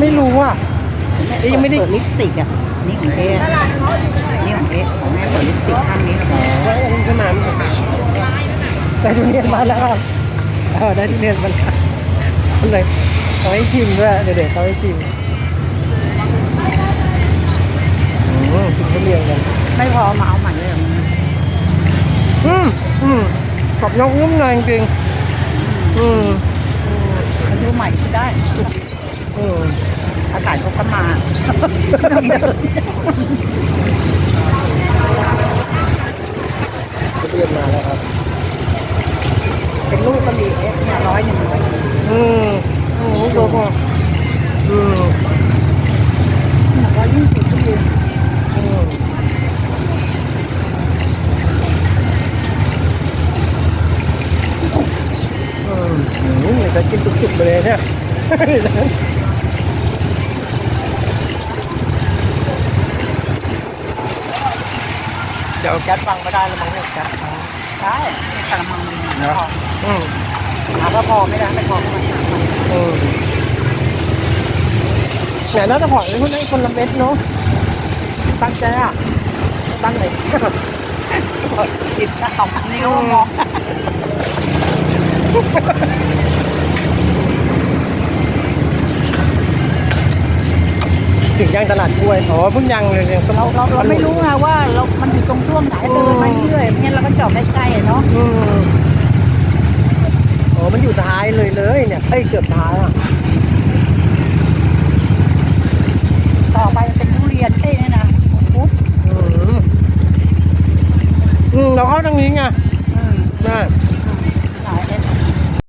ไม่รู้อะเอ๊ะยังไม่ได้เปิดลิปสติกอะนี่ของเอ๊ะนี่ของเอ๊ะของแม่เปิดลิปสติกข้างนี้แล้วก็ไว้อันนี้ขึ้นมาได้ทุเรียนมาแล้วครับเออได้ทุเรียนมาแล้วเลยเขาให้ชิมด้วยเด็กๆเขาให้ชิมอืมกินทุเรียนกันไม่พอมาเอาใหม่เลยเหรออืมอืมกรอบนอกนุ่มในจริงๆอืมมันดูใหม่ก็ได้ อืมอากาศเขาก็มาเรียนมาแล้วครับเป็นลูกก็มีเอ๊ะเนี่ยร้อยหนึ่งร้อยหนึ่งอืมโอ้โหโดนพออืมร้อยยี่สิบก็มีอืมอืมอืมจะกินจุกๆไปเลยเนี่ย ดี๋ยวแก๊สฟังไม่ได้แล้วมั้งเนี่ยแก๊สฟังได้กระมังมีพออืมถามว่าพอไม่ได้ไม่พอก็ม่ได้อืมเนี่ยน่าจะผ่อนให้คุณได้คนละเม็ดเนาะตั้งใจอะตั้งไหนหยิบกระสอบนี่ก็มอง ถึงย่างตลาดกล้วยอ๋อเพิ่งยังเลยยังเราเราเราไม่รู้ไงว่าเรา มันอยู่ตรงช่วงไหนเดินมาเรื่อยๆงั้นเราก็จอดใกล้ๆอะเนาะอืมอ๋อมันอยู่ท้ายเลยเลยเนี่ยเอ้ยเกือบท้ายอะต่อไปเป็นทุเรียนเอ้ยเนี่ยนะปุ๊บอืมอืมเราเข้าทางนี้ไงอืม น่า